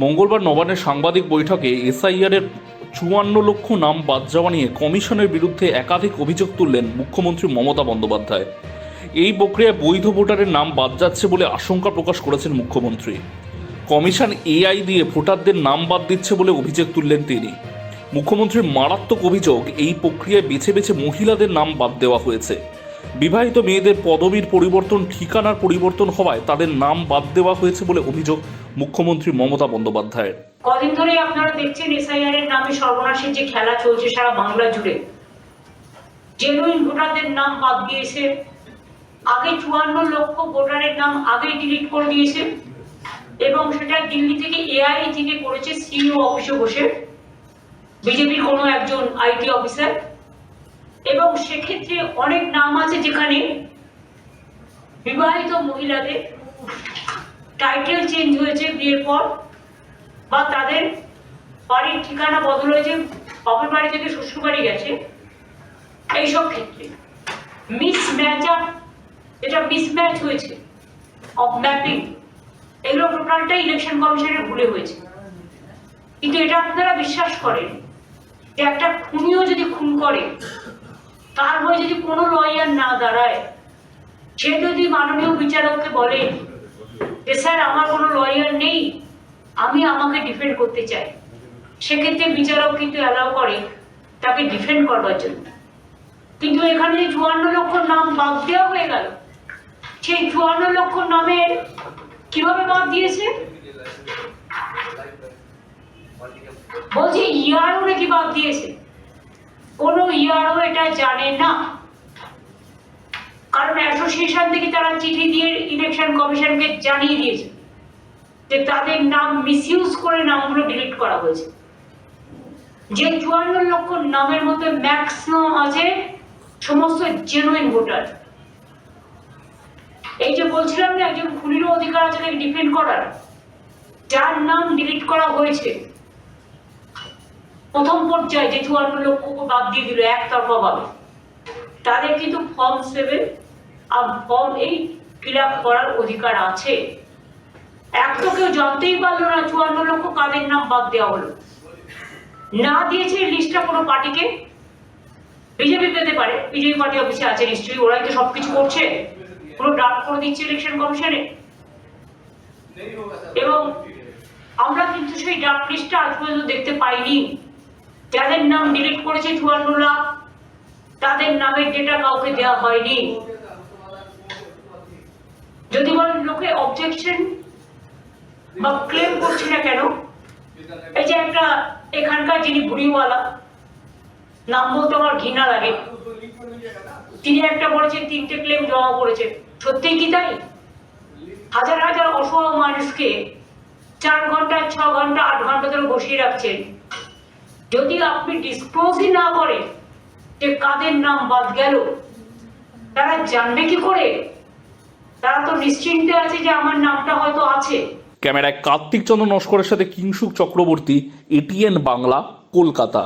মঙ্গলবার নবান্নের সাংবাদিক বৈঠকে এসআইআর এর চুয়ান্ন লক্ষ নাম বাদ যাওয়া নিয়ে কমিশনের বিরুদ্ধে একাধিক অভিযোগ তুললেন মুখ্যমন্ত্রী মমতা বন্দ্যোপাধ্যায়। এই প্রক্রিয়ায় বৈধ ভোটারের নাম বাদ যাচ্ছে বলে আশঙ্কা প্রকাশ করেছেন মুখ্যমন্ত্রী। কমিশন এআই দিয়ে ভোটারদের নাম বাদ দিচ্ছে বলে অভিযোগ তুললেন তিনি। মুখ্যমন্ত্রীর মারাত্মক অভিযোগ, এই প্রক্রিয়ায় বেছে বেছে মহিলাদের নাম বাদ দেওয়া হয়েছে। বিবাহিত মেয়েদের পদবীর পরিবর্তন, ঠিকানার পরিবর্তন হওয়ায় তাদের নাম বাদ দেওয়া হয়েছে বলে অভিযোগ মুখ্যমন্ত্রী মমতা বন্দ্যোপাধ্যায়ের। কদিন ধরেই আপনারা দেখছেন এসআইআর এর নামে সর্বনাশের যে খেলা চলছে সারা বাংলা জুড়ে। জেনুইন ভোটারদের নাম বাদ দিয়েছে। আগে চুয়ান্ন লক্ষ ভোটারের নাম আগে ডিলিট করে দিয়েছে। এবং সেটা দিল্লি থেকে এআই থেকে করেছে সিইও অফিসে বসে। বিজেপির কোনো একজন আইটি অফিসার এবং সেক্ষেত্রে অনেক নাম আছে যেখানে বিবাহিত মহিলাদের টাইটেল চেঞ্জ হয়েছে বিয়ের পর, বা তাদের বাড়ির ঠিকানা বদল হয়েছে, বাপের বাড়ি থেকে শ্বশুর বাড়ি গেছে। এইসব ক্ষেত্রে মিস ম্যাচ আপ যেটা মিসম্যাচ হয়েছে অফ ম্যাপিং এগুলো টোটালটাই ইলেকশন কমিশনের ভুলে হয়েছে। কিন্তু এটা আপনারা বিশ্বাস করেন যে একটা খুনিও যদি খুন করে তার হয়ে যদি কোনো লয়ার না দাঁড়ায়, সে যদি মাননীয় বিচারককে বলে যে স্যার, আমার কোনো লয়ার নেই, আমি আমাকে ডিফেন্ড করতে চাই। সেক্ষেত্রে বিচারক কিন্তু অ্যালাউ করে তাকে ডিফেন্ড করবার জন্য। কিন্তু এখানে যে চুয়ান্ন লক্ষ নাম বাদ দেওয়া হয়ে গেল। সেই চুয়ান্ন লক্ষ নামে কীভাবে বাদ দিয়েছে? বলছি, ইয়ারও নাকি বাদ দিয়েছে। ইয়ারও এটা জানে না। কারণ অ্যাসোসিয়েশন থেকে তারা চিঠি দিয়ে ইলেকশন কমিশনকে জানিয়ে দিয়েছে যে তাদের নাম মিসইউজ করে নামগুলো ডিলিট করা হয়েছে। যে চুয়ান্ন লক্ষ নামের মধ্যে ম্যাক্সিমাম আছে সমস্ত জেনুইন ভোটার। এই যে বলছিলাম না, একজন খুনিরও অধিকার আছে তাকে ডিফেন্ড করার। যার নাম ডিলিট করা হয়েছে প্রথম পর্যায়ে যে চুয়ান্ন লক্ষকে বাদ দিয়ে দিল, একতরফা ভাবে। তাদের কিন্তু ফর্ম সেভেন আর ফর্ম এইট ফিল করার অধিকার আছে। এক তো কেউ জানতেই পারল না চুয়ান্ন লক্ষ কাদের নাম বাদ দেওয়া হলো। না দিয়েছে লিস্টটা কোনো পার্টিকে। বিজেপি পেতে পারে, বিজেপি পার্টি অফিসে আছে নিশ্চয়ই, ওরাই তো সবকিছু করছে। পুরো ড্রাফট করে দিচ্ছে ইলেকশন কমিশনে এবং আমরা কিন্তু সেই ড্রাফট লিস্টটা আজ পর্যন্ত দেখতে পাইনি। যাদের নাম ডিলিট করেছে চুয়ান্ন তাদের নামের ডেটা কাউকে দেওয়া হয়নি। যদি বলেন লোকে অবজেকশন বা ক্লেম করছে না কেন? এই যে একটা এখানকার যিনি বুড়িওয়ালা, নাম বলতে আমার ঘৃণা লাগে। তিনি একটা বলেছেন, তিনটে ক্লেম জমা করেছে সত্যিই কি তাই? হাজার হাজার অসহায় মানুষকে চার ঘণ্টা, ছ ঘণ্টা, আট ঘণ্টা ধরে বসিয়ে রাখছেন। যদি আপনি ডিসক্লোজই না করেন যে কাদের নাম বাদ গেল, তারা জানবে কি করে? তারা তো নিশ্চিন্তে আছে যে আমার নামটা হয়তো আছে। ক্যামেরায় কার্তিক চন্দ্র নস্করের সাথে কিংসুক চক্রবর্তী এটিএন বাংলা, কলকাতা।